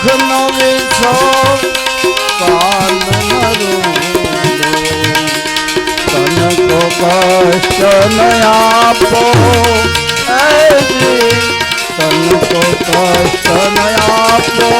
ન કાન ન તન કો કષ્ટ ન આપો તન કો કષ્ટ ન આપો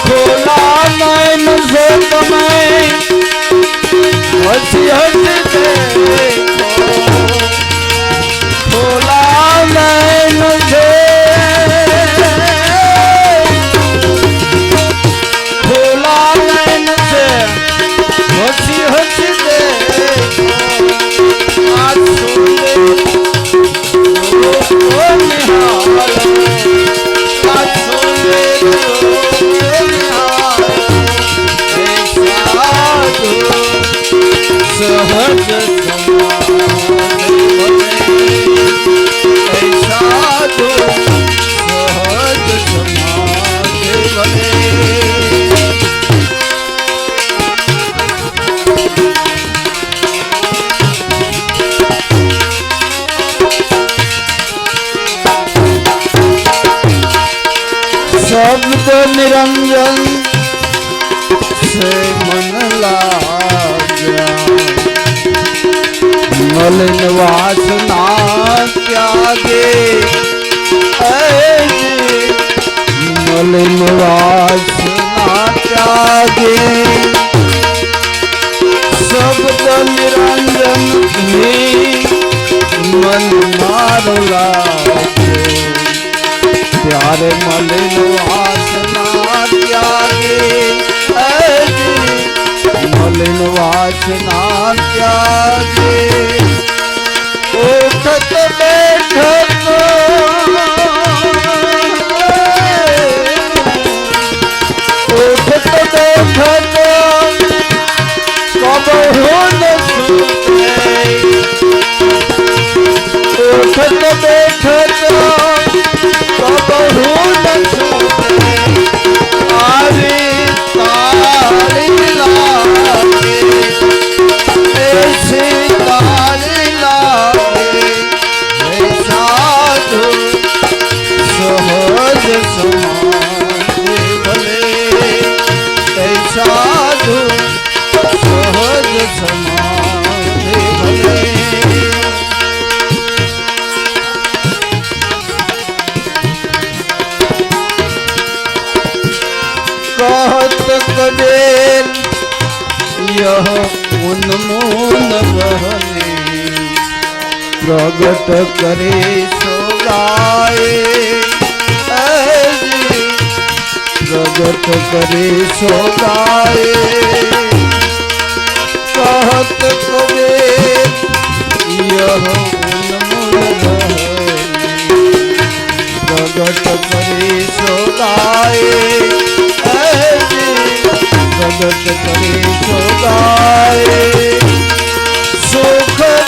ખોલા નયન સો તમે હસી હસી નિરંજન સે મન લાગ્યા મલિન વાસના ત્યાગે મલિન વાસના ત્યાગે શબ્દ નિરંજન મન મારું લાગ્યો ત્યારે મલિન વાસના મલિન વાસના ત્યાગે. ઉઠત બેઠત ઉઠત બેઠત કબહુ ન છૂટે ઉઠત બેઠત પ્રગટ કરે સોલાય પ્રગટ કરે સોલાય કહત કવે પ્રગટ કરે સોલાય પ્રગટ કરે સોલાય સુખ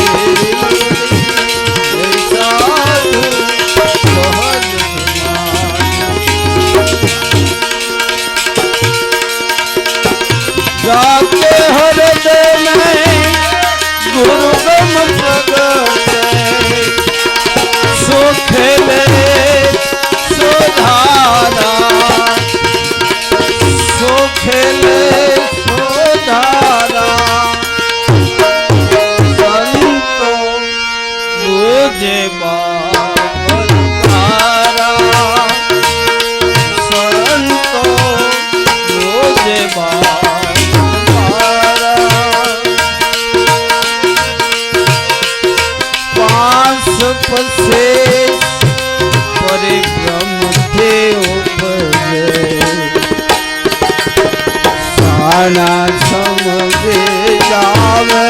जाते हरद नहीं गुरु सुख सुधारा માંસ પસે પરે બ્રહ્મ દેવો સાણા સમજે જાવે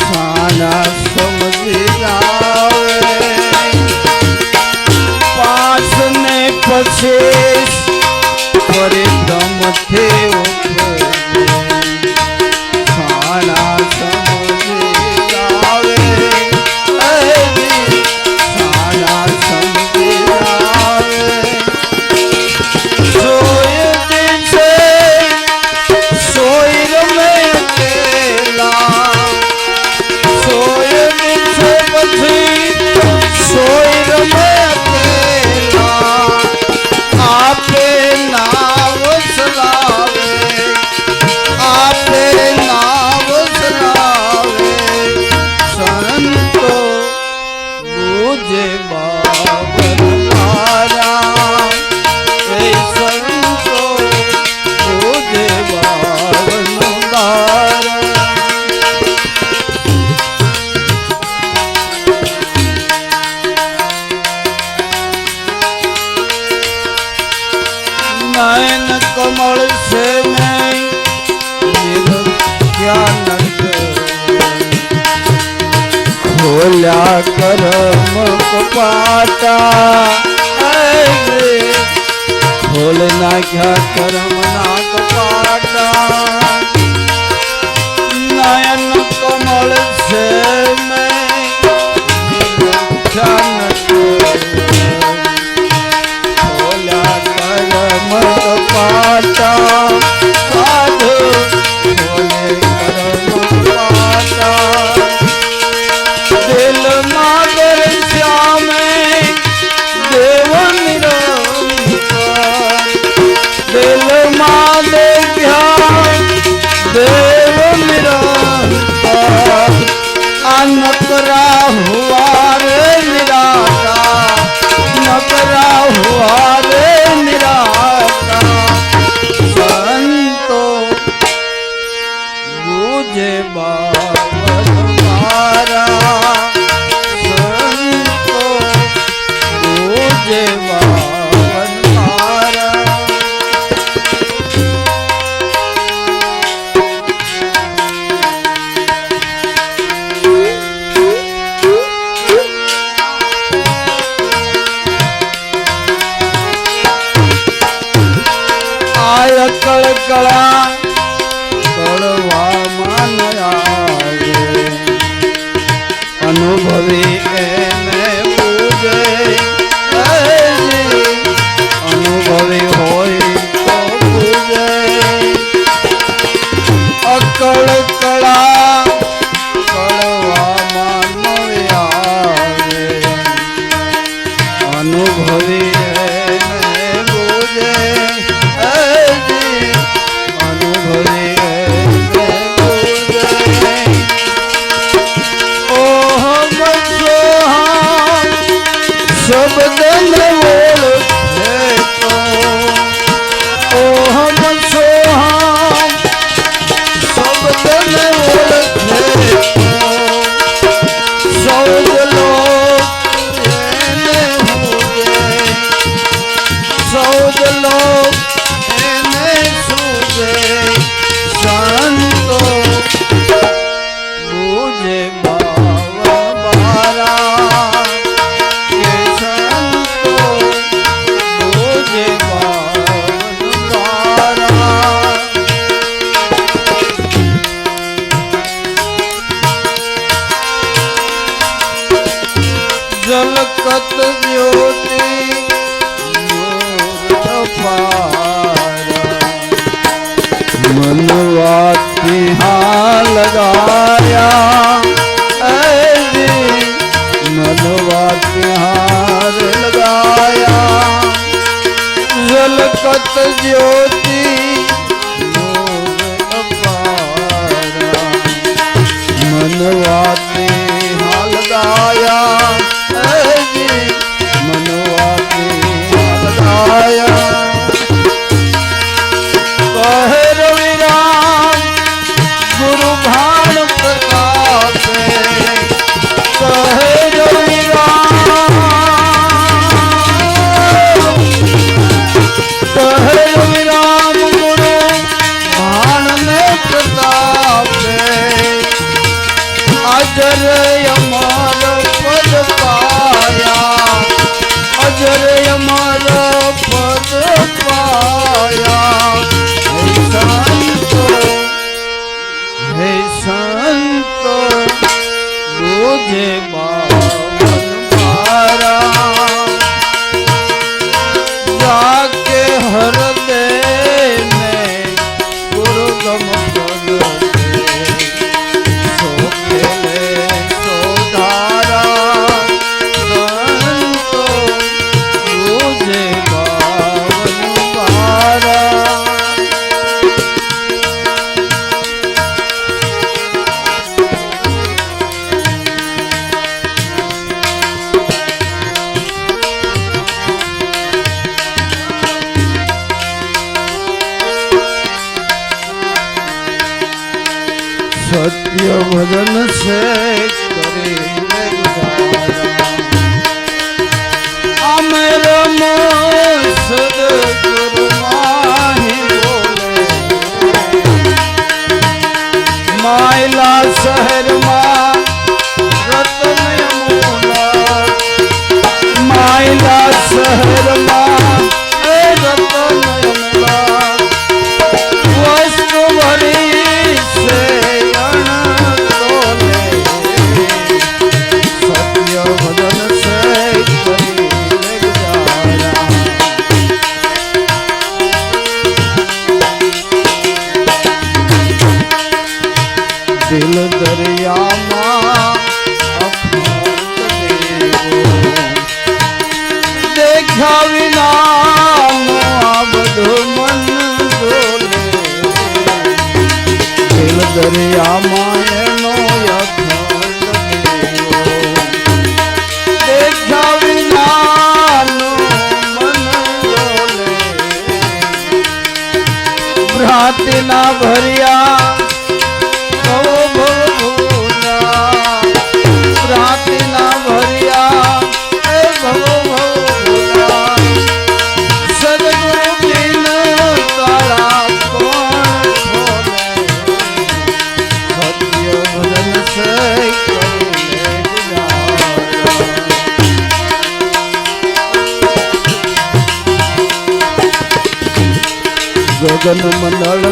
સાણા સમજે જાવે. પાસને પછી આજ્ઞા કર. ಕಳ ಕಳ ಕಳ જગત જ્યોતિ દિલ દરિયા ಗಗನ ಮಂಡಳ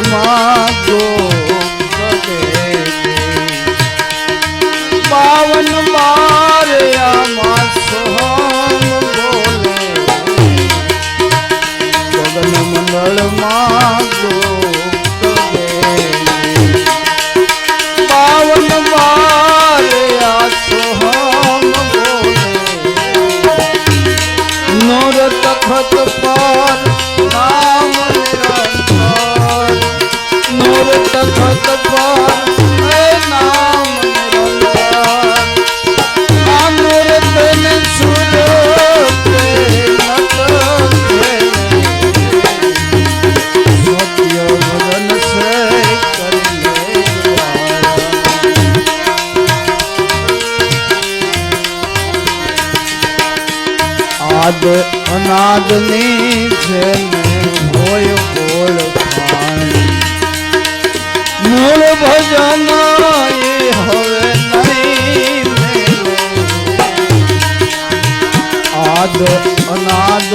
અનાદ અનાદની જેને હોય કોળ મૂળ ભજન હવે નહીં આદ અનાદ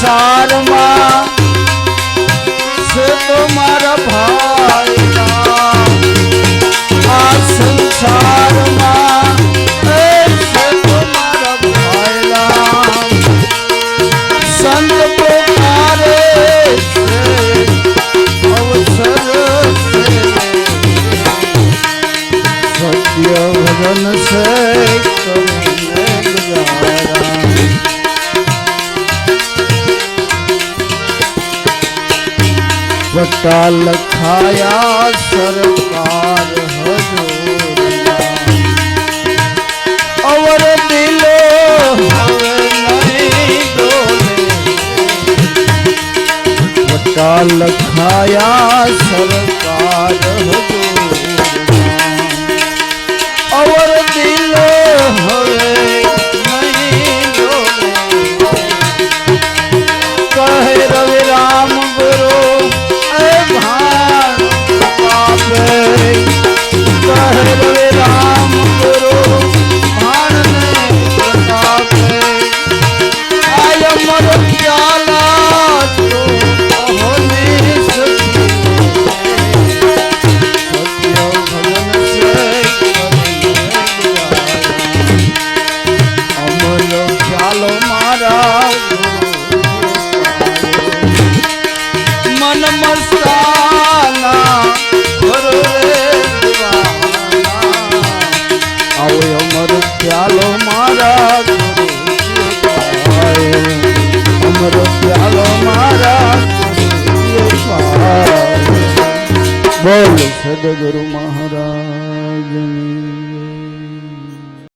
સંસારમાં અટલ ખાયા સરકાર હજો અવર દિલો અટલ ખાયા સરકાર અવર